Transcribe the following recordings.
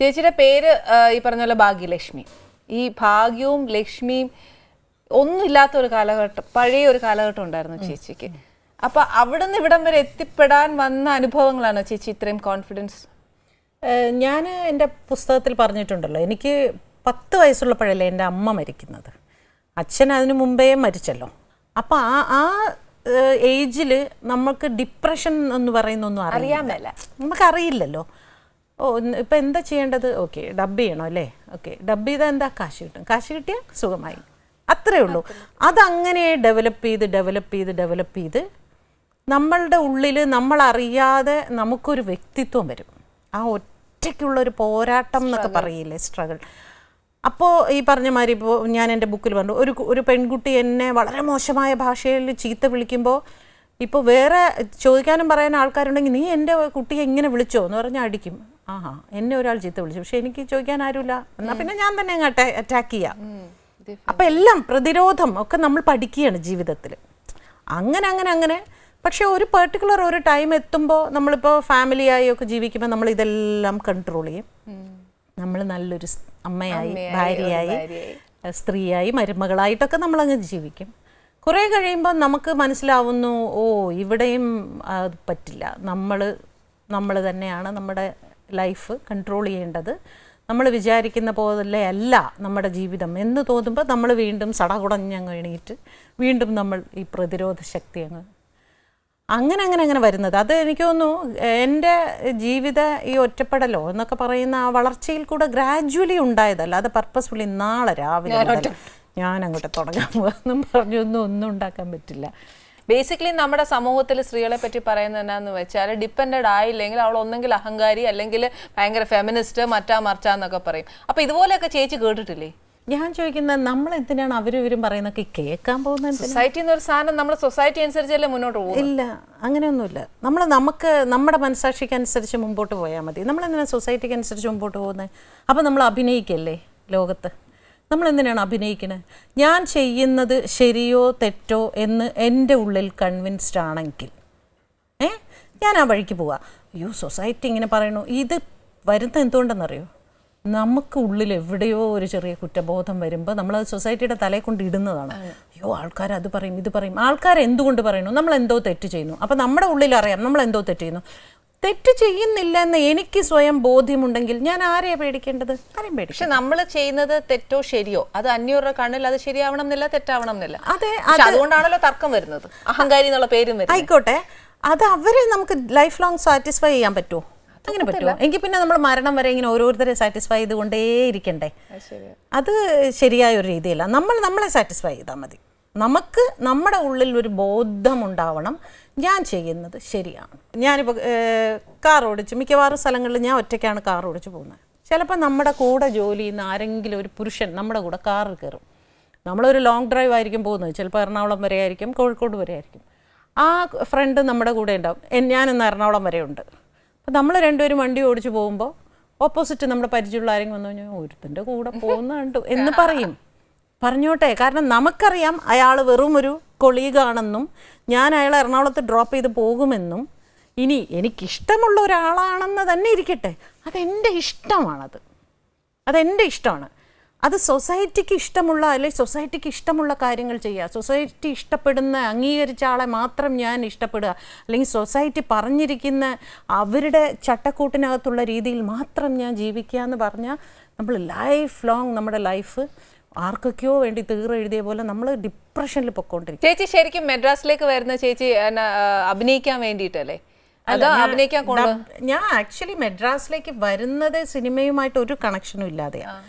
ചേച്ചിയുടെ പേര് ഈ പറഞ്ഞ പോലെ ഭാഗ്യലക്ഷ്മി. ഈ ഭാഗ്യവും ലക്ഷ്മിയും ഒന്നുമില്ലാത്ത ഒരു കാലഘട്ടം പഴയ ഒരു കാലഘട്ടം ഉണ്ടായിരുന്നു ചേച്ചിക്ക്. അപ്പൊ അവിടുന്ന് ഇവിടം വരെ എത്തിപ്പെടാൻ വന്ന അനുഭവങ്ങളാണ് ചേച്ചി ഇത്രയും കോൺഫിഡൻസ് ഞാൻ എന്റെ പുസ്തകത്തിൽ പറഞ്ഞിട്ടുണ്ടല്ലോ എനിക്ക് പത്ത് വയസ്സുള്ളപ്പോഴല്ലേ എന്റെ അമ്മ മരിക്കുന്നത്. അച്ഛൻ അതിനു മുമ്പേ മരിച്ചല്ലോ. അപ്പോൾ ആ ആ ഏജിൽ നമുക്ക് ഡിപ്രഷൻ എന്ന് പറയുന്നൊന്നും അറിയാൻ നമുക്ക് നമുക്കറിയില്ലല്ലോ. ഓ ഇപ്പം എന്താ ചെയ്യേണ്ടത്? ഓക്കെ ഡബ് ചെയ്യണോ അല്ലേ? ഓക്കെ ഡബ് ചെയ്താൽ എന്താ? കാശ് കിട്ടും. കാശ് കിട്ടിയാൽ സുഖമായി. അത്രേ ഉള്ളൂ. അതങ്ങനെ ഡെവലപ്പ് ചെയ്ത് ഡെവലപ്പ് ചെയ്ത് ഡെവലപ്പ് ചെയ്ത് നമ്മളുടെ ഉള്ളിൽ നമ്മളറിയാതെ നമുക്കൊരു വ്യക്തിത്വം വരും. ആ ഒറ്റയ്ക്കുള്ളൊരു പോരാട്ടം എന്നൊക്കെ പറയില്ലേ? സ്ട്രഗിൾ അപ്പോൾ ഈ പറഞ്ഞ മാതിരി ഇപ്പോൾ ഞാൻ എന്റെ ബുക്കിൽ പറഞ്ഞു ഒരു ഒരു പെൺകുട്ടി എന്നെ വളരെ മോശമായ ഭാഷയിൽ ചീത്ത വിളിക്കുമ്പോൾ ഇപ്പോൾ വേറെ ചോദിക്കാനും പറയാനും ആൾക്കാരുണ്ടെങ്കിൽ നീ എന്റെ കുട്ടിയെ ഇങ്ങനെ വിളിച്ചോ എന്ന് പറഞ്ഞാൽ അടിക്കും. ആഹാ എന്നെ ഒരാൾ ചീത്ത വിളിച്ചു. പക്ഷെ എനിക്ക് ചോദിക്കാൻ ആരുമില്ല. എന്നാൽ പിന്നെ ഞാൻ തന്നെ അങ്ങ് അറ്റാക്ക് ചെയ്യാം. അപ്പം എല്ലാം പ്രതിരോധം ഒക്കെ നമ്മൾ പഠിക്കുകയാണ് ജീവിതത്തിൽ. അങ്ങനെ അങ്ങനെ അങ്ങനെ. പക്ഷേ ഒരു പെർട്ടിക്കുലർ ഒരു ടൈം എത്തുമ്പോൾ നമ്മളിപ്പോൾ ഫാമിലിയായി ഒക്കെ ജീവിക്കുമ്പോൾ നമ്മൾ ഇതെല്ലാം കൺട്രോൾ ചെയ്യും. നമ്മൾ നല്ലൊരു അമ്മയായി ഭാര്യയായി. സ്ത്രീയായി മരുമകളായിട്ടൊക്കെ നമ്മളങ്ങ് ജീവിക്കും. കുറേ കഴിയുമ്പോൾ നമുക്ക് മനസ്സിലാവുന്നു ഓ ഇവിടെയും അത് പറ്റില്ല. നമ്മൾ നമ്മൾ തന്നെയാണ് നമ്മുടെ ലൈഫ് കൺട്രോൾ ചെയ്യേണ്ടത്. നമ്മൾ വിചാരിക്കുന്ന പോലെ അല്ല നമ്മുടെ ജീവിതം. എന്ന് തോന്നുമ്പോൾ നമ്മൾ വീണ്ടും സടകുടഞ്ഞങ്ങ് എണീറ്റ് വീണ്ടും നമ്മൾ ഈ പ്രതിരോധ ശക്തി അങ്ങ് അങ്ങനെ അങ്ങനെ അങ്ങനെ വരുന്നത്. അത് എനിക്ക് തോന്നുന്നു എന്റെ ജീവിത ഈ ഒറ്റപ്പെടലോ എന്നൊക്കെ പറയുന്ന ആ വളർച്ചയിൽ കൂടെ ഗ്രാജുവലി ഉണ്ടായതല്ല. അത് പർപ്പസ്ഫുള്ളി നാളെ രാവിലെ ഞാൻ അങ്ങോട്ട് തുടങ്ങാൻ പോകാമെന്നും പറഞ്ഞു. ഒന്നും ഉണ്ടാക്കാൻ പറ്റില്ല. ബേസിക്കലി നമ്മുടെ സമൂഹത്തിൽ സ്ത്രീകളെ പറ്റി പറയുന്നത് എന്നാന്ന് വെച്ചാൽ ഡിപ്പെൻഡഡ് ആയില്ലെങ്കിൽ അവൾ ഒന്നെങ്കിൽ അഹങ്കാരി അല്ലെങ്കിൽ ഭയങ്കര ഫെമിനിസ്റ്റ് മറ്റാ മറിച്ചാന്നൊക്കെ പറയും. അപ്പൊ ഇതുപോലെയൊക്കെ ചേച്ചി കേട്ടിട്ടില്ലേ? ഞാൻ ചോദിക്കുന്നത് നമ്മൾ എന്തിനാണ് അവരും ഇവരും പറയുന്നൊക്കെ കേൾക്കാൻ പോകുന്നത്? സൊസൈറ്റി എന്നൊരു സാധനം നമ്മൾ സൊസൈറ്റി അനുസരിച്ചല്ലേ മുന്നോട്ട് പോകും ഇല്ല അങ്ങനെയൊന്നുമില്ല. നമ്മൾ നമുക്ക് നമ്മുടെ മനസാക്ഷിക്ക് അനുസരിച്ച് മുമ്പോട്ട് പോയാൽ മതി. നമ്മൾ എന്തിനാണ് സൊസൈറ്റിക്ക് അനുസരിച്ച് മുമ്പോട്ട് പോകുന്നത്? അപ്പം നമ്മൾ അഭിനയിക്കല്ലേ ലോകത്ത്? നമ്മൾ എന്തിനാണ് അഭിനയിക്കുന്നത് ഞാൻ ചെയ്യുന്നത് ശരിയോ തെറ്റോ എന്ന് എന്റെ ഉള്ളിൽ കൺവിൻസ്ഡ് ആണെങ്കിൽ. ഏ? ഞാൻ ആ വഴിക്ക് പോവാ. അയ്യോ സൊസൈറ്റി ഇങ്ങനെ പറയണു. ഇത് വരുന്നത് എന്തുകൊണ്ടെന്നറിയോ? നമുക്ക് ഉള്ളിൽ എവിടെയോ ഒരു ചെറിയ കുറ്റബോധം വരുമ്പോൾ നമ്മൾ നമ്മളത് സൊസൈറ്റിയുടെ തലയെ കൊണ്ട് ഇടുന്നതാണ്. അയ്യോ ആൾക്കാർ അത് പറയും ഇത് പറയും. ആൾക്കാർ എന്തുകൊണ്ട് പറയുന്നു? നമ്മൾ എന്തോ തെറ്റ് ചെയ്യുന്നു. അപ്പം നമ്മുടെ ഉള്ളിൽ അറിയാം നമ്മൾ എന്തോ തെറ്റ് ചെയ്യുന്നു. തെറ്റ് ചെയ്യുന്നില്ല എന്ന് എനിക്ക് സ്വയം ബോധ്യമുണ്ടെങ്കിൽ ഞാൻ ആരെയാ പേടിക്കേണ്ടത്? ആരെയും പേടിക്കും പക്ഷെ നമ്മൾ ചെയ്യുന്നത് തെറ്റോ ശരിയോ? അത് അന്യരുടെ കണ്ണിൽ അത് ശരിയാവണം എന്നില്ല തെറ്റാവണം എന്നില്ല അതെ അതുകൊണ്ടാണല്ലോ തർക്കം വരുന്നത്. അഹങ്കാരി എന്നുള്ള പേരും വരുന്നത്. ആയിക്കോട്ടെ. അത് അവരെ നമുക്ക് ലൈഫ് ലോങ് സാറ്റിസ്ഫൈ ചെയ്യാൻ പറ്റുമോ? അങ്ങനെ പറ്റുമോ? എങ്കിൽ പിന്നെ നമ്മൾ മരണം വരെ ഇങ്ങനെ ഓരോരുത്തരെ സാറ്റിസ്ഫൈ ചെയ്തുകൊണ്ടേ ഇരിക്കണ്ടേ? അത് ശരിയായ ഒരു രീതിയല്ല. നമ്മൾ നമ്മളെ സാറ്റിസ്ഫൈ ചെയ്താൽ മതി. നമുക്ക് നമ്മുടെ ഉള്ളിൽ ഒരു ബോധം ഉണ്ടാവണം. ഞാൻ ചെയ്യുന്നത് ശരിയാണ്. ഞാനിപ്പോൾ കാർ ഓടിച്ച് മിക്കവാറും സ്ഥലങ്ങളിൽ ഞാൻ ഒറ്റയ്ക്കാണ് കാർ ഓടിച്ച് പോകുന്നത്. ചിലപ്പോൾ നമ്മുടെ കൂടെ ജോലി ചെയ്യുന്ന ആരെങ്കിലും ഒരു പുരുഷൻ നമ്മുടെ കൂടെ കാറിൽ കയറും. നമ്മളൊരു ലോങ് ഡ്രൈവ് ആയിരിക്കും പോകുന്നത്. ചിലപ്പോൾ എറണാകുളം വരെ ആയിരിക്കും കോഴിക്കോട് വരെ ആയിരിക്കും. ആ ഫ്രണ്ട് നമ്മുടെ കൂടെ ഉണ്ടാവും. ഞാനിന്ന് എറണാകുളം വരെ ഉണ്ട്. അപ്പോൾ നമ്മൾ രണ്ടുപേരും വണ്ടി ഓടിച്ച് പോകുമ്പോൾ ഓപ്പോസിറ്റ് നമ്മുടെ പരിചയമുള്ള ആരെങ്കിലും വന്നു കഴിഞ്ഞാൽ ഒരുത്തിന്റെ കൂടെ പോകുന്നുണ്ട് എന്ന് പറയും. പറഞ്ഞോട്ടെ. കാരണം നമുക്കറിയാം അയാൾ വെറും ഒരു കൊളീഗാണെന്നും ഞാൻ അയാളെ എറണാകുളത്ത് ഡ്രോപ്പ് ചെയ്ത് പോകുമെന്നും ഇനി എനിക്കിഷ്ടമുള്ള ഒരാളാണെന്ന് തന്നെ ഇരിക്കട്ടെ. അതെന്റെ ഇഷ്ടമാണത്. അതെന്റെ ഇഷ്ടമാണ്. അത് സൊസൈറ്റിക്ക് ഇഷ്ടമുള്ള അല്ലെങ്കിൽ സൊസൈറ്റിക്ക് ഇഷ്ടമുള്ള കാര്യങ്ങൾ ചെയ്യുക. സൊസൈറ്റി ഇഷ്ടപ്പെടുന്ന അംഗീകരിച്ച ആളെ മാത്രം ഞാൻ ഇഷ്ടപ്പെടുക. അല്ലെങ്കിൽ സൊസൈറ്റി പറഞ്ഞിരിക്കുന്ന അവരുടെ ചട്ടക്കൂട്ടിനകത്തുള്ള രീതിയിൽ മാത്രം ഞാൻ ജീവിക്കുക എന്ന് പറഞ്ഞാൽ നമ്മൾ ലൈഫ് ലോങ് നമ്മുടെ ലൈഫ് ആർക്കൊക്കെയോ വേണ്ടി തീറ എഴുതിയ പോലെ നമ്മൾ ഡിപ്രഷനിൽ പൊക്കോണ്ടിരിക്കും. ചേച്ചി ശരിക്കും മെഡ്രാസിലേക്ക് വരുന്ന ചേച്ചി അഭിനയിക്കാൻ വേണ്ടിയിട്ടല്ലേ? അഭിനയിക്കാൻ ഞാൻ ആക്ച്വലി മെഡ്രാസിലേക്ക് വരുന്നത് സിനിമയുമായിട്ട് ഒരു കണക്ഷനും ഇല്ലാതെയാണ്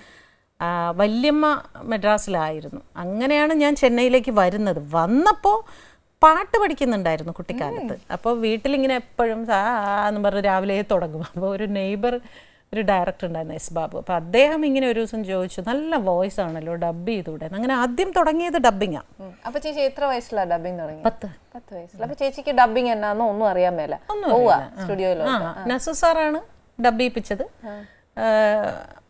വല്യമ്മ മെഡ്രാസിലായിരുന്നു. അങ്ങനെയാണ് ഞാൻ ചെന്നൈയിലേക്ക് വരുന്നത്. വന്നപ്പോൾ പാട്ട് പഠിക്കുന്നുണ്ടായിരുന്നു കുട്ടിക്കാലത്ത്. അപ്പോൾ വീട്ടിലിങ്ങനെ എപ്പോഴും ആ എന്ന് പറഞ്ഞ് രാവിലെ തുടങ്ങും. അപ്പോൾ ഒരു നെയ്ബർ ഒരു ഡയറക്ടർ ഉണ്ടായിരുന്നു എസ് ബാബു. അപ്പോൾ അദ്ദേഹം ഇങ്ങനെ ഒരു ദിവസം ചോദിച്ചു നല്ല വോയിസ് ആണല്ലോ ഡബ് ചെയ്തുകൂടെ അങ്ങനെ ആദ്യം തുടങ്ങിയത് ഡബിങ്ങാണ് ഉം. ചേച്ചി എത്ര വയസ്സിലാണ് ഡബിങ് തുടങ്ങി പത്ത്. പത്ത് വയസ്സിൽ അപ്പൊ ചേച്ചിക്ക് ഡബിങ് എന്നാന്നോ ഒന്നും അറിയാൻ മേല. നസു സാറാണ് ഡബ് ചെയ്യിപ്പിച്ചത്.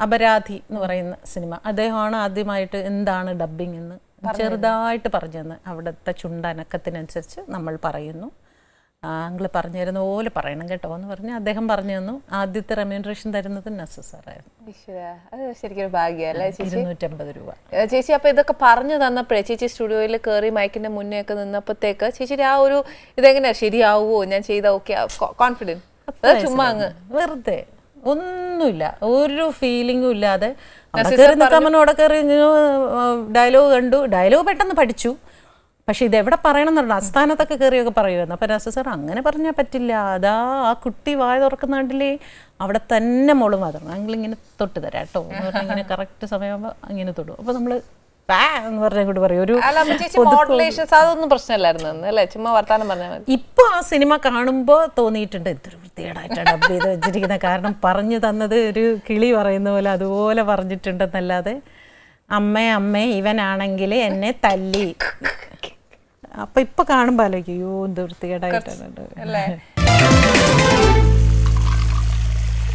അപരാധി എന്ന് പറയുന്ന സിനിമ. അദ്ദേഹമാണ് ആദ്യമായിട്ട് എന്താണ് ഡബ്ബിംഗ് എന്ന് ചെറുതായിട്ട് പറഞ്ഞു തന്നെ അവിടുത്തെ ചുണ്ടനക്കത്തിനനുസരിച്ച് നമ്മൾ പറയുന്നു. ആങ്കിൾ പറഞ്ഞു തരുന്ന പോലെ പറയണം കേട്ടോ എന്ന് പറഞ്ഞ് അദ്ദേഹം പറഞ്ഞു തന്നു. ആദ്യത്തെ റെമ്യൂണറേഷൻ തരുന്നത് നെസസറായിരുന്നു അത് ശരിക്കും ഭാഗ്യമല്ലേ ഇരുന്നൂറ്റമ്പത് രൂപ. ചേച്ചി അപ്പൊ ഇതൊക്കെ പറഞ്ഞു തന്നപ്പോഴേ ചേച്ചി സ്റ്റുഡിയോയിൽ കയറി മൈക്കിന്റെ മുന്നേ ഒക്കെ നിന്നപ്പോഴത്തേക്ക് ചേച്ചി ആ ഒരു ഇതെങ്ങനെയാ ശരിയാവുമോ ഞാൻ ചെയ്ത ഓക്കെ കോൺഫിഡൻസ് ചുമ്മാ അങ്ങ്. വെറുതെ. ഒന്നുമില്ല. ഒരു ഫീലിംഗും ഇല്ലാതെ. അവിടെ കയറി നിൽക്കാൻ അവിടെ കയറി ഡയലോഗ് കണ്ടു. ഡയലോഗ് പെട്ടെന്ന് പഠിച്ചു. പക്ഷെ ഇത് എവിടെ പറയണം എന്നുണ്ട് അസ്ഥാനത്തൊക്കെ കയറിയൊക്കെ പറയുമായിരുന്നു അപ്പം രാസ സാർ അങ്ങനെ പറഞ്ഞാൽ പറ്റില്ല. അതാ ആ കുട്ടി വായ തുറക്കുന്ന കണ്ടില്ലേ? അവിടെ തന്നെ മോൾ മാത്രം അങ്കിളിങ്ങനെ തൊട്ട് തരാം കേട്ടോ. ഇങ്ങനെ കറക്റ്റ് സമയമാകുമ്പോൾ അങ്ങനെ തൊടും. അപ്പോൾ നമ്മൾ എന്ന് പറഞ്ഞ കൂടി പറയും. ഒരു അപ്പൊ അതൊന്നും പ്രശ്നമില്ലായിരുന്നു അല്ലേ? ചുമ്മാ വർത്താനം പറഞ്ഞാൽ മതി. ഇപ്പൊ ആ സിനിമ കാണുമ്പോൾ തോന്നിയിട്ടുണ്ട്. എന്തൊരു വൃത്തികേടായിട്ടാണ് ഡബ് ചെയ്ത് വെച്ചിരിക്കുന്നത് കാരണം പറഞ്ഞു തന്നത് ഒരു കിളി പറയുന്ന പോലെ അതുപോലെ പറഞ്ഞിട്ടുണ്ടെന്നല്ലാതെ അമ്മേ അമ്മേ ഇവനാണെങ്കിൽ എന്നെ തല്ലി. അപ്പൊ ഇപ്പൊ കാണുമ്പോ ആലോചിക്കും അയ്യോ എന്ത് വൃത്തികേടായിട്ടുണ്ട് അല്ലേ?